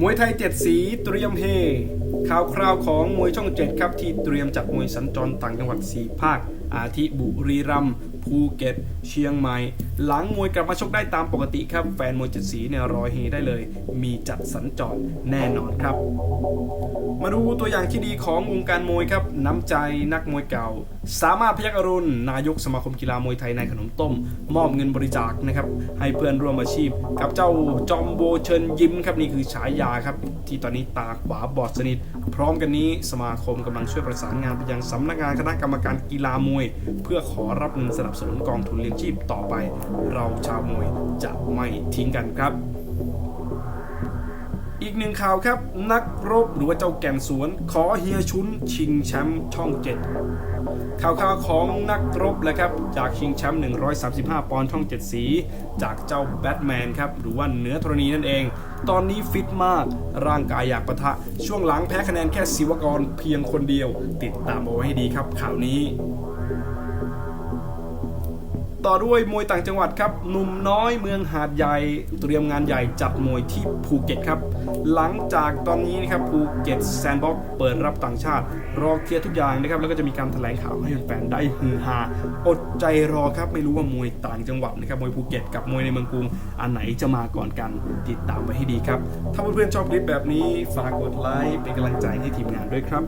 มวยไทยเจ็ดสีเตรียมเฮข่าวคราวของมวยช่องเจ็ดครับที่เตรียมจัดมวยสัญจรต่างจังหวัด 4 ภาค อาทิบุรีรัมย์ภูเก็ต เชียงใหม่ หลังมวยกลับมาชกได้ตามปกติครับ แฟนมวยจ็ดสีเนี่ยรอเฮได้เลย มีจัดสัญจรแน่นอนครับ มาดูตัวอย่างที่ดีของวงการมวยครับ น้ำใจนักมวยเก่า สามารถพยักอรุณนายกสมาคมกีฬามวยไทยในขนมต้ม มอบเงินบริจาคนะครับ ให้เพื่อนร่วมอาชีพ กับเจ้าจอมโบเชิญยิ้มครับนี่คือฉายาครับ ที่ตอนนี้ตาขวาบอดสนิท พร้อมกันนี้สมาคมกำลังช่วยประสานงานไปยังสำนักงานคณะกรรมการกีฬามวย เพื่อขอรับเงินสนับสนุนกองทุนเลี้ยงชีพต่อไปเราชาวมวยจะไม่ทิ้งกันครับ อีกหนึ่งข่าวครับ นักรบหรือว่าเจ้าแก่นสวน ขอเฮียชุน ชิงแชมป์ช่องเจ็ดข่าวข่าวของนักรบแหละครับ จากชิงแชมป์135 ปอนด์ช่องเจ็ดสี จากเจ้าแบทแมนครับ หรือว่าเนื้อธรณีนั่นเอง ตอนนี้ฟิตมาก ร่างกายอยากปะทะ ช่วงหลังแพ้คะแนนแค่ศิวกรเพียงคนเดียว ติดตามเอาไว้ให้ดีครับข่าวนี้ ต่อด้วยมวยต่างจังหวัดครับหนุ่มน้อยเมืองหาดใหญ่เตรียมงานใหญ่จัดมวยที่ภูเก็ตครับ หลังจากตอนนี้นะครับภูเก็ตแซนด์บ็อกซ์เปิดรับต่างชาติ รอเคลียร์ทุกอย่างนะครับ แล้วก็จะมีการแถลงข่าวให้แฟนได้ฮือฮาอดใจรอครับ ไม่รู้ว่ามวยต่างจังหวัดนะครับมวยภูเก็ตกับมวยในเมืองกรุงอันไหนจะมาก่อนกันติดตามไว้ให้ดีครับ ถ้าเพื่อนๆชอบคลิปแบบนี้ฝากกดไลค์เป็นกำลังใจให้ทีมงานด้วยครับ